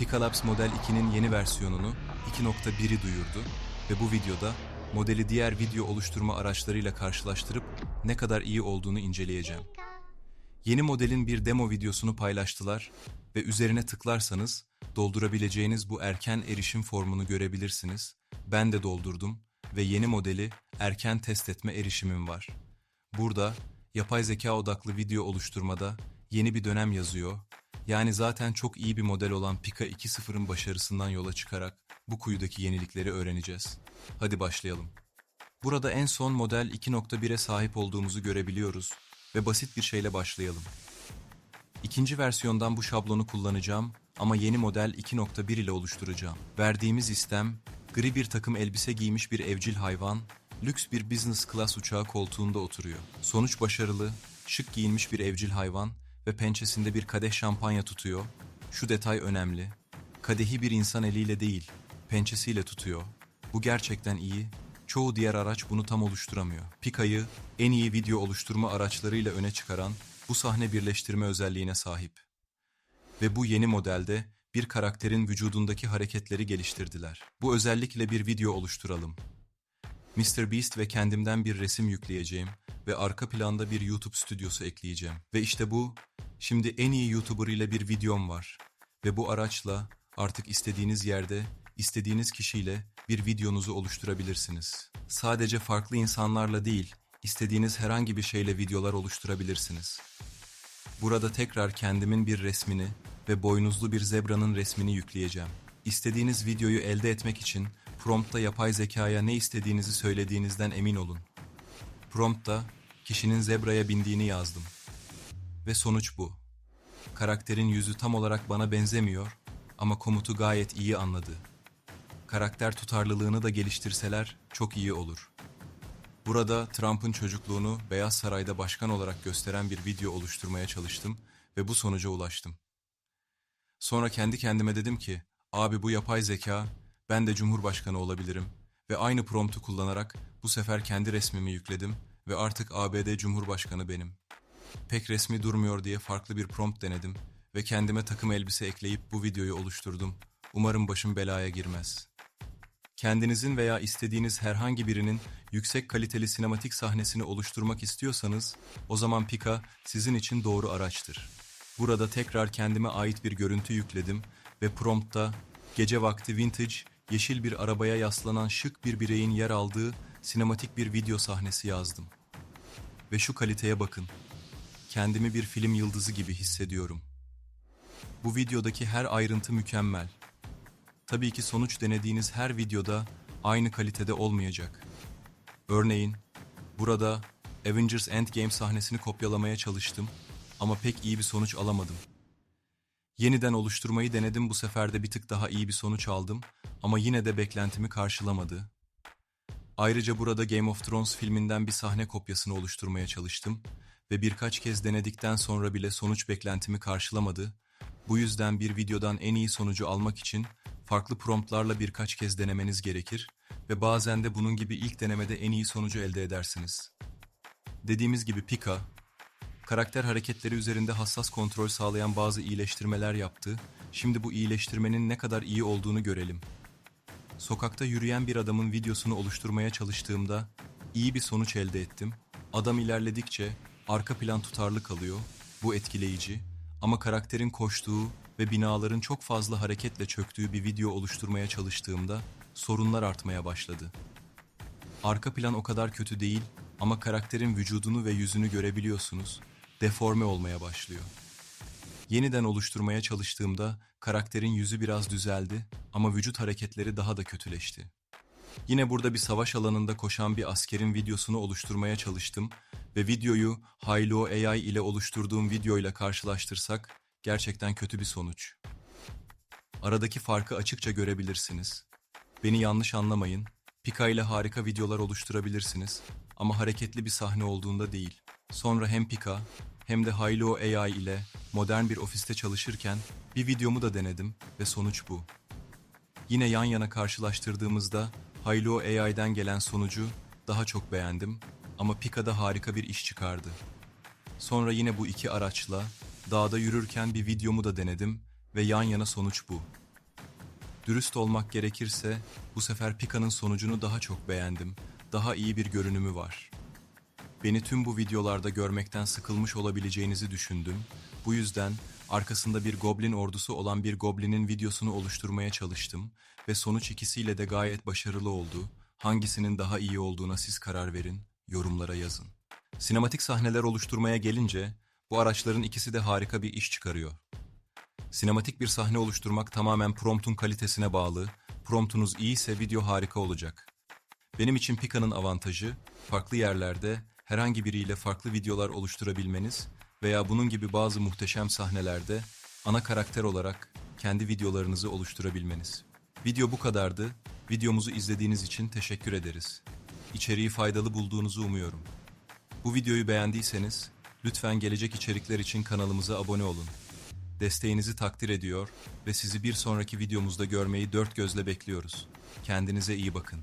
Picalabs Model 2'nin yeni versiyonunu 2.1'i duyurdu ve bu videoda modeli diğer video oluşturma araçlarıyla karşılaştırıp ne kadar iyi olduğunu inceleyeceğim. Yeni modelin bir demo videosunu paylaştılar ve üzerine tıklarsanız doldurabileceğiniz bu erken erişim formunu görebilirsiniz. Ben de doldurdum ve yeni modeli erken test etme erişimim var. Burada yapay zeka odaklı video oluşturmada yeni bir dönem yazıyor. Yani zaten çok iyi bir model olan Pika 2.0'ın başarısından yola çıkarak bu kuyudaki yenilikleri öğreneceğiz. Hadi başlayalım. Burada en son model 2.1'e sahip olduğumuzu görebiliyoruz ve basit bir şeyle başlayalım. İkinci versiyondan bu şablonu kullanacağım ama yeni model 2.1 ile oluşturacağım. Verdiğimiz istem, gri bir takım elbise giymiş bir evcil hayvan, lüks bir business class uçağı koltuğunda oturuyor. Sonuç başarılı, şık giyinmiş bir evcil hayvan ve pençesinde bir kadeh şampanya tutuyor. Şu detay önemli. Kadehi bir insan eliyle değil, pençesiyle tutuyor. Bu gerçekten iyi. Çoğu diğer araç bunu tam oluşturamıyor. Pika'yı en iyi video oluşturma araçlarıyla öne çıkaran bu sahne birleştirme özelliğine sahip. Ve bu yeni modelde bir karakterin vücudundaki hareketleri geliştirdiler. Bu özellikle bir video oluşturalım. Mr. Beast ve kendimden bir resim yükleyeceğim ve arka planda bir YouTube stüdyosu ekleyeceğim. Ve işte bu, şimdi en iyi YouTuber ile bir videom var. Ve bu araçla artık istediğiniz yerde, istediğiniz kişiyle bir videonuzu oluşturabilirsiniz. Sadece farklı insanlarla değil, istediğiniz herhangi bir şeyle videolar oluşturabilirsiniz. Burada tekrar kendimin bir resmini ve boynuzlu bir zebranın resmini yükleyeceğim. İstediğiniz videoyu elde etmek için promptta yapay zekaya ne istediğinizi söylediğinizden emin olun. Promptta kişinin zebraya bindiğini yazdım. Ve sonuç bu. Karakterin yüzü tam olarak bana benzemiyor ama komutu gayet iyi anladı. Karakter tutarlılığını da geliştirseler çok iyi olur. Burada Trump'ın çocukluğunu Beyaz Saray'da başkan olarak gösteren bir video oluşturmaya çalıştım ve bu sonuca ulaştım. Sonra kendi kendime dedim ki, abi bu yapay zeka, ben de Cumhurbaşkanı olabilirim ve aynı promptu kullanarak bu sefer kendi resmimi yükledim ve artık ABD Cumhurbaşkanı benim. Pek resmi durmuyor diye farklı bir prompt denedim ve kendime takım elbise ekleyip bu videoyu oluşturdum. Umarım başım belaya girmez. Kendinizin veya istediğiniz herhangi birinin yüksek kaliteli sinematik sahnesini oluşturmak istiyorsanız, o zaman Pika sizin için doğru araçtır. Burada tekrar kendime ait bir görüntü yükledim ve promptta gece vakti vintage, yeşil bir arabaya yaslanan şık bir bireyin yer aldığı sinematik bir video sahnesi yazdım. Ve şu kaliteye bakın. Kendimi bir film yıldızı gibi hissediyorum. Bu videodaki her ayrıntı mükemmel. Tabii ki sonuç denediğiniz her videoda aynı kalitede olmayacak. Örneğin, burada Avengers Endgame sahnesini kopyalamaya çalıştım ama pek iyi bir sonuç alamadım. Yeniden oluşturmayı denedim bu sefer de bir tık daha iyi bir sonuç aldım ama yine de beklentimi karşılamadı. Ayrıca burada Game of Thrones filminden bir sahne kopyasını oluşturmaya çalıştım ve birkaç kez denedikten sonra bile sonuç beklentimi karşılamadı. Bu yüzden bir videodan en iyi sonucu almak için farklı promptlarla birkaç kez denemeniz gerekir ve bazen de bunun gibi ilk denemede en iyi sonucu elde edersiniz. Dediğimiz gibi Pika, karakter hareketleri üzerinde hassas kontrol sağlayan bazı iyileştirmeler yaptı. Şimdi bu iyileştirmenin ne kadar iyi olduğunu görelim. Sokakta yürüyen bir adamın videosunu oluşturmaya çalıştığımda iyi bir sonuç elde ettim. Adam ilerledikçe arka plan tutarlı kalıyor. Bu etkileyici. Ama karakterin koştuğu ve binaların çok fazla hareketle çöktüğü bir video oluşturmaya çalıştığımda sorunlar artmaya başladı. Arka plan o kadar kötü değil ama karakterin vücudunu ve yüzünü görebiliyorsunuz. Deforme olmaya başlıyor. Yeniden oluşturmaya çalıştığımda karakterin yüzü biraz düzeldi ama vücut hareketleri daha da kötüleşti. Yine burada bir savaş alanında koşan bir askerin videosunu oluşturmaya çalıştım ve videoyu Hilo AI ile oluşturduğum videoyla karşılaştırsak gerçekten kötü bir sonuç. Aradaki farkı açıkça görebilirsiniz. Beni yanlış anlamayın. Pika ile harika videolar oluşturabilirsiniz ama hareketli bir sahne olduğunda değil. Sonra hem Pika hem de Hilo AI ile modern bir ofiste çalışırken bir videomu da denedim ve sonuç bu. Yine yan yana karşılaştırdığımızda Hilo AI'den gelen sonucu daha çok beğendim ama Pika'da harika bir iş çıkardı. Sonra yine bu iki araçla dağda yürürken bir videomu da denedim ve yan yana sonuç bu. Dürüst olmak gerekirse bu sefer Pika'nın sonucunu daha çok beğendim. Daha iyi bir görünümü var. Beni tüm bu videolarda görmekten sıkılmış olabileceğinizi düşündüm. Bu yüzden arkasında bir goblin ordusu olan bir goblinin videosunu oluşturmaya çalıştım ve sonuç ikisiyle de gayet başarılı oldu. Hangisinin daha iyi olduğuna siz karar verin, yorumlara yazın. Sinematik sahneler oluşturmaya gelince bu araçların ikisi de harika bir iş çıkarıyor. Sinematik bir sahne oluşturmak tamamen promptun kalitesine bağlı. Promptunuz iyi ise video harika olacak. Benim için Pika'nın avantajı, farklı yerlerde herhangi biriyle farklı videolar oluşturabilmeniz veya bunun gibi bazı muhteşem sahnelerde ana karakter olarak kendi videolarınızı oluşturabilmeniz. Video bu kadardı. Videomuzu izlediğiniz için teşekkür ederiz. İçeriği faydalı bulduğunuzu umuyorum. Bu videoyu beğendiyseniz lütfen gelecek içerikler için kanalımıza abone olun. Desteğinizi takdir ediyor ve sizi bir sonraki videomuzda görmeyi dört gözle bekliyoruz. Kendinize iyi bakın.